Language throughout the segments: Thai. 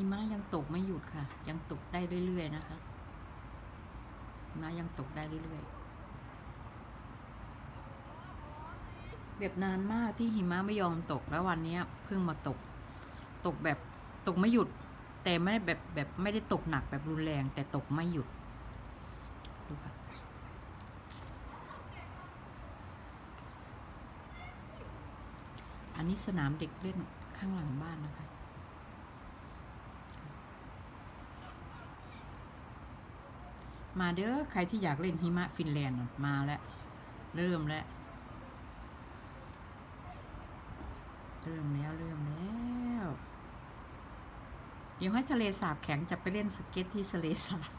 หิมะยังตกไม่หยุดค่ะ ยังตกได้เรื่อยๆนะคะหิมะยังตกได้เรื่อยๆแบบนานมากที่หิมะไม่ยอมตกแล้ววันนี้เพิ่งมาตก ตกแบบตกไม่หยุด แต่ไม่ได้แบบแบบไม่ได้ตกหนักแบบรุนแรง แต่ตกไม่หยุดดูค่ะอันนี้สนามเด็กเล่นข้างหลังบ้านนะคะ มาเด้อใครที่อยากเล่นหิมะฟินแลนด์มาแล้ว เริ่มแล้ว เริ่มแล้วเริ่มแล้ว เดี๋ยวให้ทะเลสาบแข็งจะไปเล่นสเก็ตที่ทะเลสาบ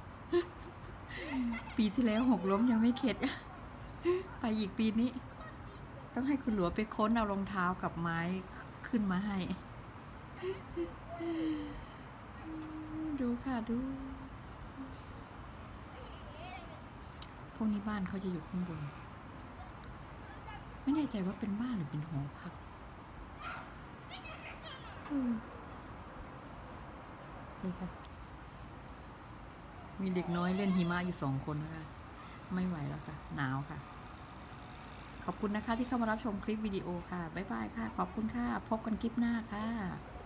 ปีที่แล้วหกล้มยังไม่เข็ด ไปอีกปีนี้ ต้องให้คุณหลวไปค้นเอารองเท้ากับไม้ขึ้นมาให้ ดูค่ะดู พ วกนี้บ้านเขาจะอยู่ข้างบน ไม่แน่ใจว่าเป็นบ้านหรือเป็นหอพักอืมนี่ค่ะ มีเด็กน้อยเล่นหิมะอยู่สองคนนะคะไม่ไหวแล้วค่ะ หนาวค่ะ ขอบคุณนะคะที่เข้ามารับชมคลิปวิดีโอค่ะ บ๊ายบายค่ะ ขอบคุณค่ะ พบกันคลิปหน้าค่ะ